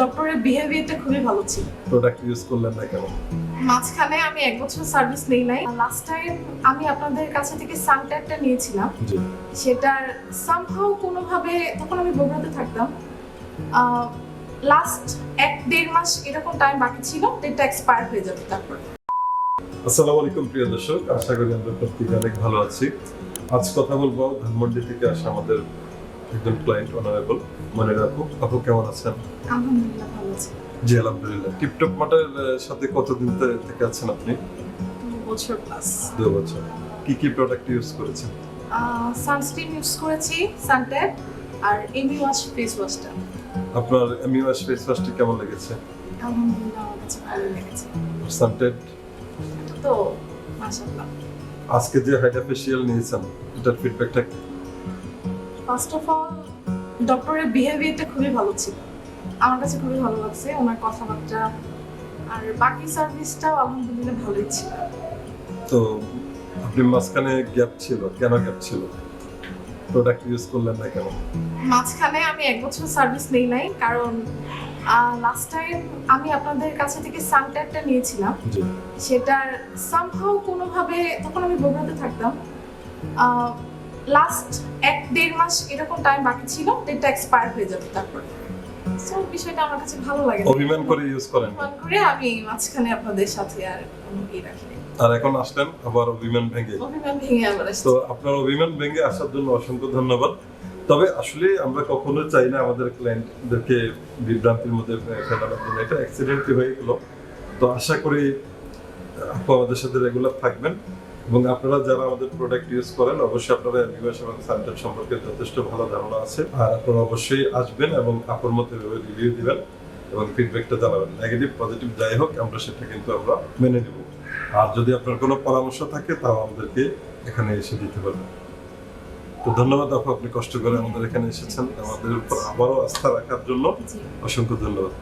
ডক্টরের বিহেভিয়ারটা খুবই ভালো ছিল। প্রোডাক্ট ইউজ করলেন না কেন? মাঝখানে আমি এক বছর সার্ভিস নেই নাই। লাস্ট টাইম আমি আপনাদের কাছে থেকে সানট্যাগটা নিয়েছিলাম। জি। সেটার সামহাও কোনোভাবে তখন আমি বগুড়াতে থাকতাম। লাস্ট এক দেড় মাস এরকম টাইম বাকি ছিল ডেটটা এক্সপায়ার হয়ে যাবে তারপর। আসসালামু আলাইকুম প্রিয় দর্শক। আশা করি আমরা প্রত্যেকে অনেক ভালো আছি। আজ কথা বলব ধানমন্ডি থেকে আসা আমাদের একজন ক্লায়েন্ট অনারেবল মনে রাখো। আপু কেমন আছেন? আলহামদুলিল্লাহ ভালো আছে। জি আলহামদুলিল্লাহ। টিপটপ মাটার সাথে কতদিন থেকে আছেন আপনি? বছর প্লাস দু বছর। কি কি প্রোডাক্ট ইউজ করেছেন? সানস্ক্রিন ইউজ করেছি সানট্যাগ আর এমি ওয়াশ ফেস ওয়াশটা আপনার এমইউএস ফেস ওয়াশটি কেমন লেগেছে? আলহামদুলিল্লাহ আমার কাছে ভালো লেগেছে। সানটেড তো মাশাআল্লাহ। আজকে যে হাইড্রা ফেশিয়াল নিয়েছেন এটার ফিডব্যাকটা ফার্স্ট অফ অল ডক্টরের বিহেভিয়ারটা খুবই ভালো ছিল। আমার কাছে খুবই ভালো লাগছে ওনার কথাবার্তা। আর বাকি সার্ভিসটাও আলহামদুলিল্লাহ ভালোই ছিল। তো আপনি মাঝখানে গ্যাপ ছিল কেন গ্যাপ ছিল? প্রোডাক্ট ইউজ করলেন না কেন? মাঝখানে আমি এক বছর সার্ভিস নেই নাই কারণ লাস্ট টাইম আমি আপনাদের কাছে থেকে সানট্যাগটা নিয়েছিলাম। সেটার সামহাও কোনোভাবে তখন আমি বগুড়াতে থাকতাম। লাস্ট এক দেড় মাস এরকম টাইম বাকি ছিল ডেটটা এক্সপায়ার হয়ে যাবে তারপর। সো বিষয়টা আমার কাছে ভালো লাগে। অভিমান করে ইউজ করেন। অভিমান করে আমি মাঝখানে আপনাদের সাথে আর কোনো ই রাখিনি আর এখন আসলেন আবার অভিমান ভেঙে। অভিমান ভেঙে আবার তো আপনার অভিমান ভেঙে আসার জন্য অসংখ্য ধন্যবাদ। তবে আসলে আমরা কখনো চাই না আমাদের ক্লায়েন্টদেরকে বিভ্রান্তির মধ্যে ফেলানোর জন্য। এটা অ্যাক্সিডেন্টলি হয়ে গেল। তো আশা করি আপু আমাদের সাথে রেগুলার থাকবেন। এবং আপনারা যারা আমাদের প্রোডাক্ট ইউজ করেন অবশ্যই আপনারা এমবিএস এবং স্যানিটার সম্পর্কে যথেষ্ট ভালো ধারণা আছে। আর আপনারা অবশ্যই আসবেন এবং আপনার মতো রিভিউ দিবেন এবং ফিডব্যাকটা জানাবেন। নেগেটিভ পজিটিভ যাই হোক আমরা সেটা কিন্তু আমরা মেনে নেব। আর যদি আপনার কোনো পরামর্শ থাকে তাও আমাদেরকে এখানে এসে দিতে পারবেন। তো ধন্যবাদ আপু আপনি কষ্ট করে আমাদের এখানে এসেছেন। আমাদের উপর আবারও আস্থা রাখার জন্য অসংখ্য ধন্যবাদ।